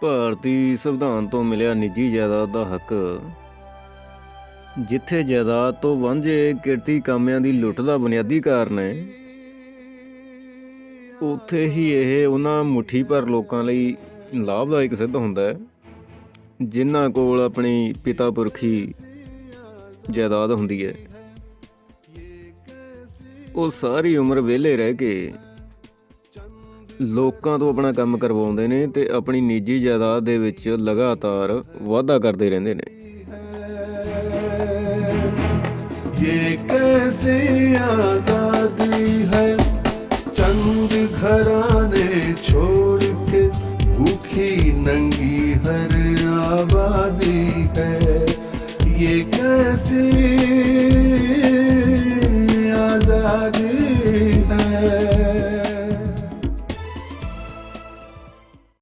ਭਾਰਤੀ ਸੰਵਿਧਾਨ ਤੋਂ ਮਿਲਿਆ ਨਿੱਜੀ ਜਾਇਦਾਦ ਦਾ ਹੱਕ, ਜਿੱਥੇ ਜਾਇਦਾਦ ਤੋਂ ਵਾਂਝੇ ਕਿਰਤੀ ਕਾਮਿਆਂ ਦੀ ਲੁੱਟ ਦਾ ਬੁਨਿਆਦੀ ਕਾਰਨ ਹੈ, ਉੱਥੇ ਹੀ ਇਹ ਉਹਨਾਂ ਮੁਠੀ ਭਰ ਲੋਕਾਂ ਲਈ ਲਾਭਦਾਇਕ ਸਿੱਧ ਹੁੰਦਾ ਹੈ, ਜਿਨ੍ਹਾਂ ਕੋਲ ਆਪਣੀ ਪਿਤਾ ਪੁਰਖੀ ਜਾਇਦਾਦ ਹੁੰਦੀ ਹੈ। ਉਹ ਸਾਰੀ ਉਮਰ ਵਿਹਲੇ ਰਹਿ ਕੇ ਲੋਕਾਂ ਤੋਂ ਆਪਣਾ ਕੰਮ ਕਰਵਾਉਂਦੇ ਨੇ ਤੇ ਆਪਣੀ ਨਿੱਜੀ ਜਾਇਦਾਦ ਦੇ ਵਿੱਚ ਲਗਾਤਾਰ ਵਾਧਾ ਕਰਦੇ ਰਹਿੰਦੇ ਨੇ। ये कैसी ਆਜ਼ਾਦੀ ਹੈ चंद घराने छोड़ के भूखी नंगी हर आबादी है। ये कैसी आजादी है?